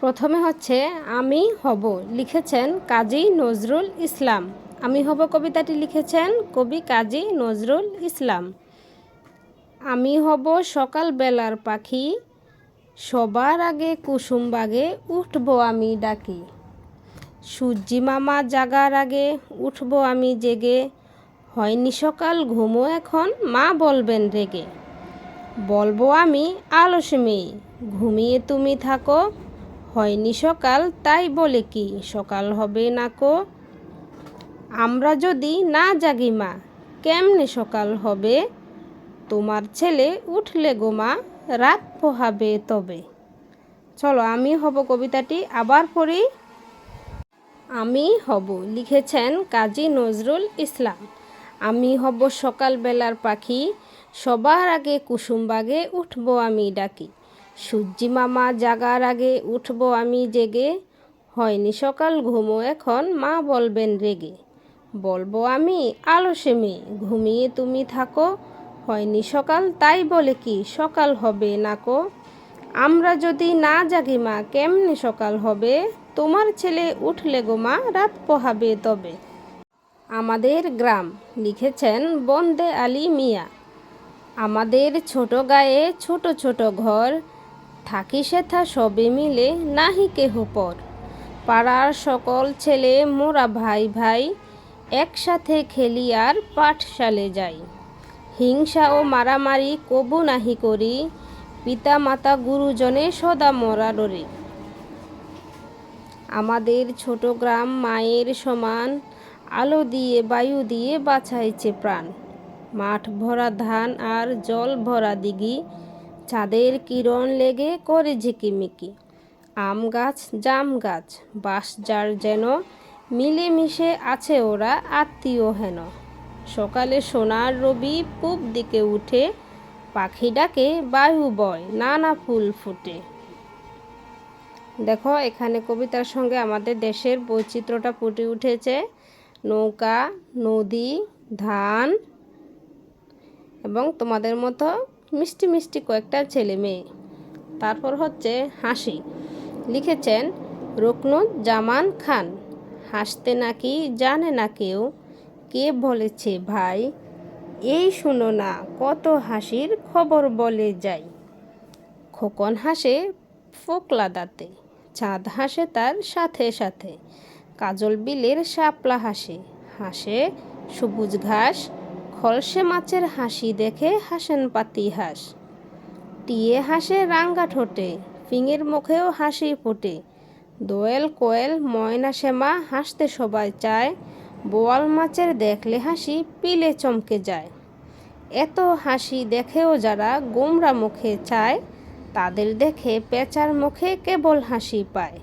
প্রথমে হচ্ছে, আমি হব লিখেছেন কাজী নজরুল ইসলাম। আমি হব কবিতাটি লিখেছেন কবি কাজী নজরুল ইসলাম। আমি হব সকালবেলার পাখি, সবার আগে কুসুম বাগে উঠব আমি ডাকি। সূর্যি মামা জাগার আগে উঠব আমি জেগে। হয়নি সকাল, ঘুমো এখন, মা বলবেন রেগে। বলব আমি আলসে মেয়ে, ঘুমিয়ে তুমি থাকো হয়নি সকাল, তাই বলে কি? সকাল হবে না কো? আমরা যদি না জাগি মা, কেমনে সকাল হবে? তোমার ছেলে উঠলে গো মা, রাত পোহাবে তবে। চলো, আমি হব কবিতাটি, আবার পড়ি। আমি হব, লিখেছেন কাজী নজরুল ইসলাম। আমি হব সকালবেলার পাখি, সবার আগে কুসুমবাগে উঠব আমি ডাকি। সূর্যি মামা জাগার আগে উঠব আমি জেগে। হয়নি সকাল, ঘুমো এখন, মা বলবেন রেগে। বলব আমি আলসে মেয়ে, ঘুমিয়ে তুমি থাকো। হয়নি সকাল, তাই বলে কি, সকাল হবে নাকো আমরা যদি না জাগি মা, কেমনে সকাল হবে? তোমার ছেলে উঠলে গো মা, রাত পোহাবে তবে। আমাদের গ্রাম, লিখেছেন বন্দে আলী মিয়া। আমাদের ছোট গায়ে ছোট ছোট ঘর থাকি সেথা সবে মিলে নাহি কেহ পর। পাড়ার সকল ছেলে মোরা ভাই ভাই একসাথে খেলি আর পাঠশালে যাই। হিংসা ও মারামারি কবু নাহি করি পিতা মাতা গুরুজনে সদা মরা ডরে। আমাদের ছোট গ্রাম মায়ের সমান আলো দিয়ে বায়ু দিয়ে বাঁচাইছে প্রাণ। মাঠ ভরা ধান আর জল ভরা দিঘি চাঁদের কিরণ লেগে করে ঝিকিমিকি। আম গাছ, জাম গাছ, বাঁশ যার যেন মিলেমিশে আছে ওরা, আত্মীয় হেন। সকালে সোনার রবি পূব দিকে উঠে, পাখি ডাকে, বায়ু বয়, নানা ফুল ফুটে। দেখো, এখানে কবিতার সঙ্গে আমাদের দেশের বৈচিত্র্যটা ফুটে উঠেছে। নৌকা, নদী, ধান এবং তোমাদের মতো মিষ্টি মিষ্টি কয়েকটা ছেলে মেয়ে। তারপর হচ্ছে হাসি। লিখেছেন রুকনুত জামান খান, হাসতে নাকি জানে না কেউ? কে বলেছে ভাই? এই শুনো না, কত হাসির খবর বলে যাই। খোকন হাসে ফোকলা দাঁতে, চাঁদ হাসে তার সাথে সাথে, কাজল বিলের শাপলা হাসে হাসে সবুজ ঘাস খলসে মাছের হাসি দেখে হাসেন পাতি হাঁস। টিয়ে হাসে রাঙ্গা ঠোঁটে, ফিঙের মুখেও হাসি ফোটে। দোয়েল কোয়েল, ময়না শ্যামা হাসতে সবাই চায়, বোয়াল মাছের দেখলে হাসি পিলে চমকে যায়। এত হাসি দেখেও যারা গোমরা মুখে চায়, তাদের দেখে পেঁচার মুখে কেবল হাসি পায়।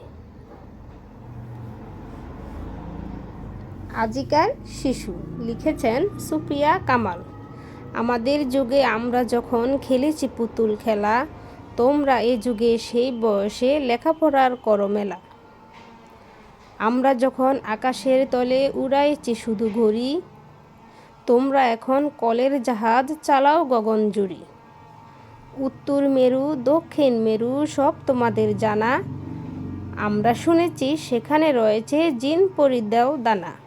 আজিকার শিশু। লিখেছেন সুপ্রিয়া কামাল। আমাদের যুগে আমরা যখন খেলেছি পুতুল খেলা, তোমরা এ যুগে সেই বয়সে লেখাপড়ার করো মেলা আমরা যখন আকাশের তলে উড়াইছি শুধু ঘড়ি, তোমরা এখন কলের জাহাজ চালাও গগনজুড়ি। উত্তর মেরু, দক্ষিণ মেরু সব তোমাদের জানা। আমরা শুনেছি সেখানে রয়েছে জিন পরিদেও দানা।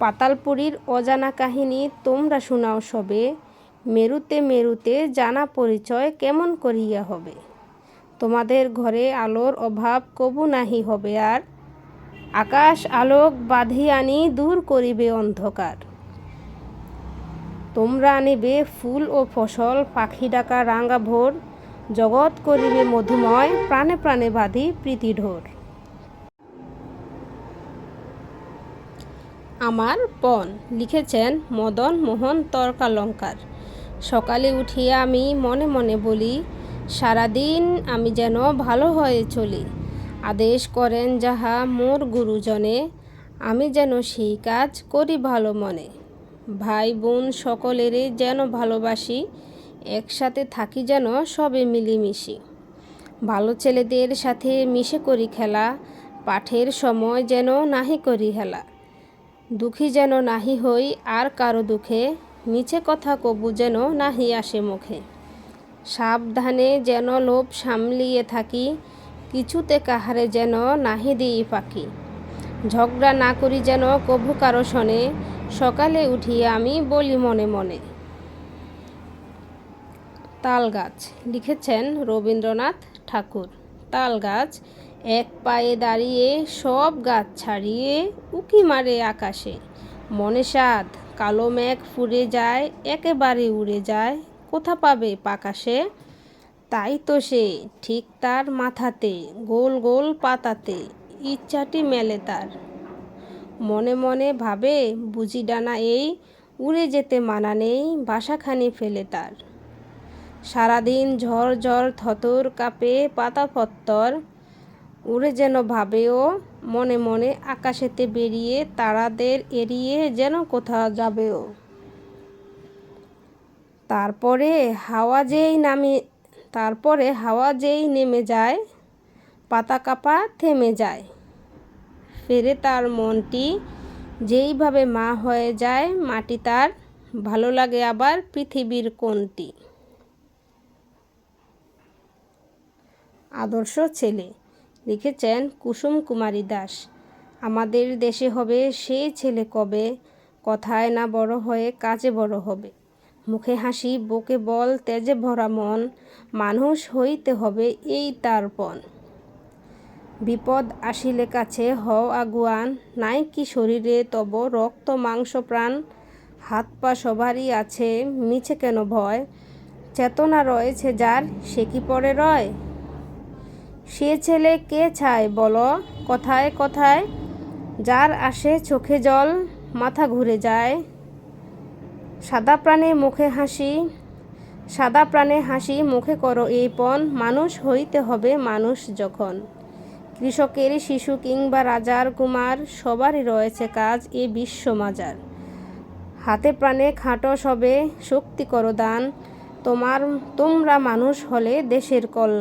পাতালপুরীর অজানা কাহিনী তোমরা শোনাও সবে। মেরুতে মেরুতে জানা পরিচয় কেমন করিয়া হবে? তোমাদের ঘরে আলোর অভাব কবু নাহি হবে আর। আকাশ আলোক বাঁধি আনি দূর করিবে অন্ধকার। তোমরা আনিবে ফুল ও ফসল, পাখি ডাকা রাঙ্গা ভোর। জগৎ করিবে মধুময়, প্রাণে প্রাণে বাঁধি প্রীতি আমার পণ লিখেছেন মদন মোহন তর্কালঙ্কার। সকালে উঠিয়া আমি মনে মনে বলি, সারাদিন আমি যেন ভালো হয়ে চলি। আদেশ করেন যাহা মোর গুরুজনে, আমি যেন সেই কাজ করি ভালো মনে। ভাই বোন সকলেরই যেন ভালোবাসি, একসাথে থাকি যেন সবে মিলিমিশি। ভালো ছেলেদের সাথে মিশে করি খেলা, পাঠের সময় যেন নাহি করি হেলা। দুঃখী যেন নাহি হই, আর কারও দুঃখে। মিছে কথা কবু যেন নাহি আসে মুখে। সাবধানে যেন লোভ সামলিয়ে থাকি, কিছুতে কাহারে যেন নাহি দিই পাখি। ঝগড়া না করি যেন কভু কারও শনে, সকালে উঠিয়ে আমি বলি মনে মনে। তাল গাছ লিখেছেন রবীন্দ্রনাথ ঠাকুর। তাল গাছ, এক পায়ে দাঁড়িয়ে সব গাছ ছাড়িয়ে উকি মারে আকাশে। মনে সাদ কালো মেঘ ফুরে যায়, একেবারে উড়ে যায়, কোথা পাবে পাকাশে? তাই তো সে ঠিক তার মাথাতে, গোল গোল পাতাতে, ইচ্ছাটি মেলে তার। মনে মনে ভাবে, বুঝি ডানা এই, উড়ে যেতে মানা নেই, বাসাখানি ফেলে তার। সারাদিন ঝড় ঝড় থতর কাঁপে পাতা পত্তর উড়ে যেন ভাবেও মনে মনে আকাশেতে বেরিয়ে তারাদের এড়িয়ে যেন কোথাও যাবেও। তারপরে হাওয়া যেই নামে, তারপরে হাওয়া যেই নেমে যায়, পাতা কাপা থেমে যায়। ফেরে তার মনটি যেইভাবে মা হয়ে যায়, মাটি তার, ভালো লাগে আবার পৃথিবীর কোনটি। আদর্শ ছেলে। লিখেছেন কুসুম কুমারী দাস। আমাদের দেশে হবে সেই ছেলে কবে? কথায় না বড় হয়ে কাজে বড় হবে। মুখে হাসি, বুকে বল, তেজে ভরা মন, মানুষ হইতে হবে এই তার পণ। বিপদ আসিলে কাছে হও আগুয়ান, নাই কি শরীরে তব রক্ত, মাংস, প্রাণ। হাত পা সবারই আছে, মিছে কেন ভয়? চেতনা রয়েছে যার, সে কি পরে রয়? সে ছেলে কে চায় বলো? কথায় কথায় যার আসে চোখে জল, মাথা ঘুরে যায়। সাদা প্রাণে মুখে হাসি, সাদা প্রাণে হাসি মুখে করো এই পণ। মানুষ হইতে হবে মানুষ যখন। কৃষকের শিশু কিংবা রাজার কুমার, সবারই রয়েছে কাজ এ বিশ্ব মাজার। হাতে প্রাণে খাটো সবে, শক্তি করো দান। তোমার, তোমরা মানুষ হলে দেশের কল্যাণ।